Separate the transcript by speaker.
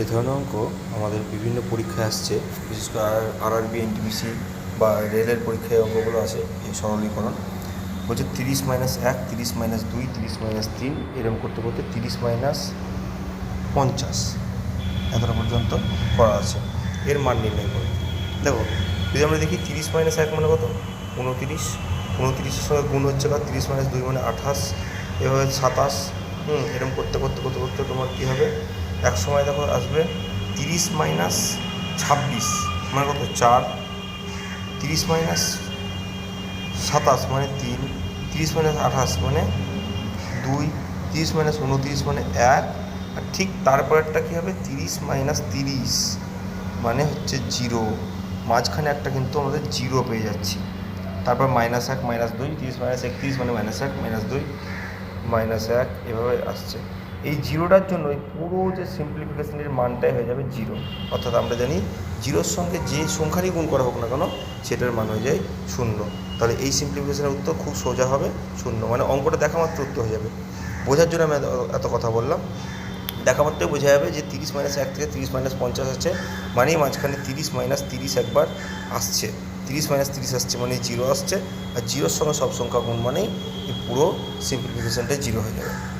Speaker 1: এ ধরনের অঙ্ক আমাদের বিভিন্ন পরীক্ষায় আসছে, বিশেষ করে আর আরআরবি এনটিপিসি বা রেলের পরীক্ষায় অঙ্কগুলো আছে, এই সরলীকরণ। বলছে তিরিশ মাইনাস এক, তিরিশ মাইনাস দুই, তিরিশ মাইনাস তিন, এরকম করতে করতে তিরিশ মাইনাস পঞ্চাশ এতটা পর্যন্ত করা আছে। এর মান নির্ণয় করে। দেখো, যদি আমরা দেখি তিরিশ মাইনাস এক মানে কত? উনতিরিশ। উনতিরিশের সঙ্গে গুণ হচ্ছে বা তিরিশ মাইনাস দুই মানে আঠাশ, এভাবে সাতাশ, হুম, এরকম করতে করতে করতে করতে তোমার কী হবে? এক সময় দেখো আসবে তিরিশ মাইনাস ছাব্বিশ মানে কত? চার। তিরিশ মাইনাস সাতাশ মানে তিন। তিরিশ মাইনাস আঠাশ মানে দুই। তিরিশ মাইনাস উনতিরিশ মানে এক। আর ঠিক তারপরেরটা কী হবে? তিরিশ মাইনাস তিরিশ মানে হচ্ছে জিরো। মাঝখানে একটা কিন্তু আমাদের জিরো পেয়ে যাচ্ছি। তারপর মাইনাস এক, মাইনাস দুই, তিরিশ মাইনাস একত্রিশ মানে মাইনাস এক, মাইনাস দুই, মাইনাস এক, এভাবে আসছে। এই জিরোটার জন্য পুরো যে সিম্পলিফিকেশনের মানটাই হয়ে যাবে জিরো। অর্থাৎ আমরা জানি জিরোর সঙ্গে যে সংখ্যারই গুণ করা হোক না কেন, সেটার মান হয়ে যায় শূন্য। তাহলে এই সিম্পলিফিকেশনের উত্তর খুব সোজা হবে, শূন্য। মানে অঙ্কটা দেখা মাত্র উত্তর হয়ে যাবে। বোঝার জন্য আমি এত- এত কথা বললাম। দেখা মাত্রই বোঝা যাবে যে তিরিশ মাইনাস এক থেকে তিরিশ মাইনাস পঞ্চাশ আছে। মানেই মাঝখানে তিরিশ মাইনাস তিরিশ একবার আসছে। তিরিশ মাইনাস তিরিশ আসছে মানে জিরো আসছে। আর জিরোর সঙ্গে সব সংখ্যা গুণ মানেই এই পুরো সিম্পলিফিকেশনটা জিরো হয়ে যাবে।